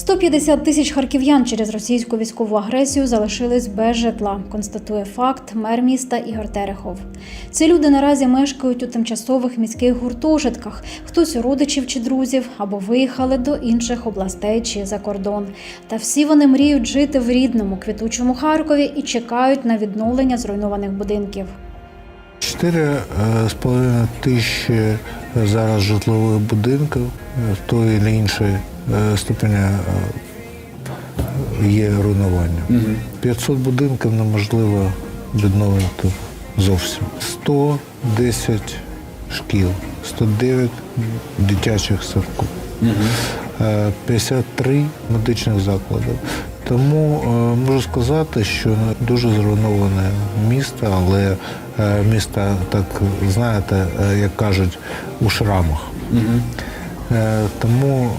150 тисяч харків'ян через російську військову агресію залишились без житла, констатує факт мер міста Ігор Терехов. Ці люди наразі мешкають у тимчасових міських гуртожитках, хтось у родичів чи друзів або виїхали до інших областей чи за кордон. Та всі вони мріють жити в рідному квітучому Харкові і чекають на відновлення зруйнованих будинків. Чотири е, з половиною тисячі зараз житлових будинків е, тої чи іншої ступеня е, є руйнування. 500 будинків неможливо відновити зовсім. 110 шкіл, 109 дитячих садків, е, 53 медичних закладів. Тому е, можу сказати, що дуже зруйноване місто, але е, місто, так знаєте, е, як кажуть, у шрамах. Е, Тому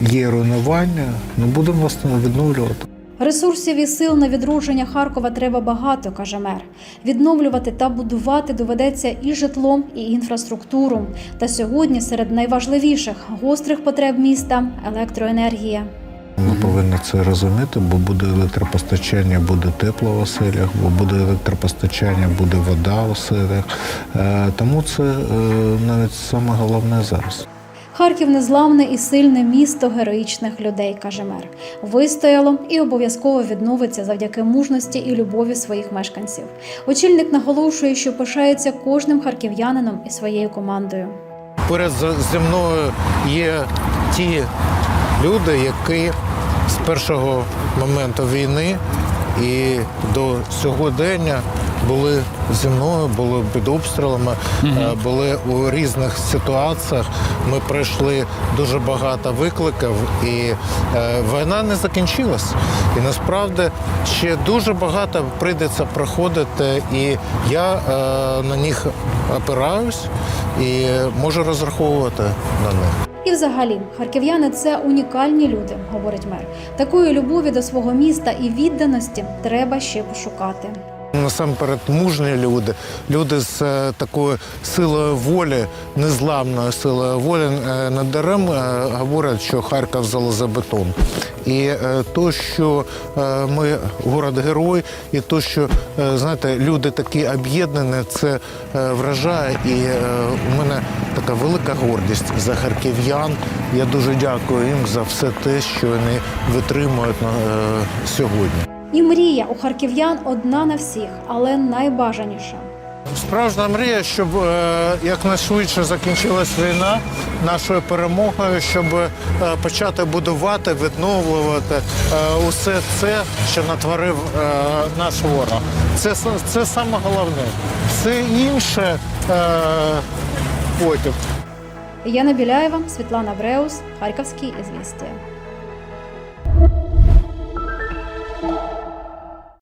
є руйнування, ну будемо власне відновлювати. Ресурсів і сил на відродження Харкова треба багато, каже мер. Відновлювати та будувати доведеться і житлом, і інфраструктуру. Та сьогодні серед найважливіших гострих потреб міста електроенергія. Ми повинні це розуміти, бо буде електропостачання, буде тепло в оселях, бо буде електропостачання, буде вода в оселях. Е, Тому це е, навіть саме головне зараз. Харків незламне і сильне місто героїчних людей, каже мер. Вистояло і обов'язково відновиться завдяки мужності і любові своїх мешканців. Очільник наголошує, що пишається кожним харків'янином і своєю командою. Поряд зі мною є ті люди, які з першого моменту війни і до сьогодення були зі мною, були під обстрілами, е, були у різних ситуаціях. Ми пройшли дуже багато викликів, і е, війна не закінчилась. І насправді ще дуже багато прийдеться проходити, і я е, на них опираюсь і можу розраховувати на них. І взагалі, харків'яни це унікальні люди, говорить мер. Такої любові до свого міста і відданості треба ще пошукати. Насамперед мужні люди, люди з е, такою силою волі, незламною силою волі. Е, Не дарем е, говорять, що Харків залезобетон. І то, що ми город-герой, і то, що знаєте, люди такі об'єднані, це вражає. І у мене така велика гордість за харків'ян. Я дуже дякую їм за все те, що вони витримують на е, сьогодні. І мрія у харків'ян одна на всіх, але найбажаніша. Справжня мрія, щоб е, якнайшвидше закінчилась війна нашою перемогою, щоб е, почати будувати, відновлювати е, усе це, що натворив е, наш ворог. Це, це саме головне. Все інше потім. Яна Біляєва, Світлана Бреус, Харківські ізвістія.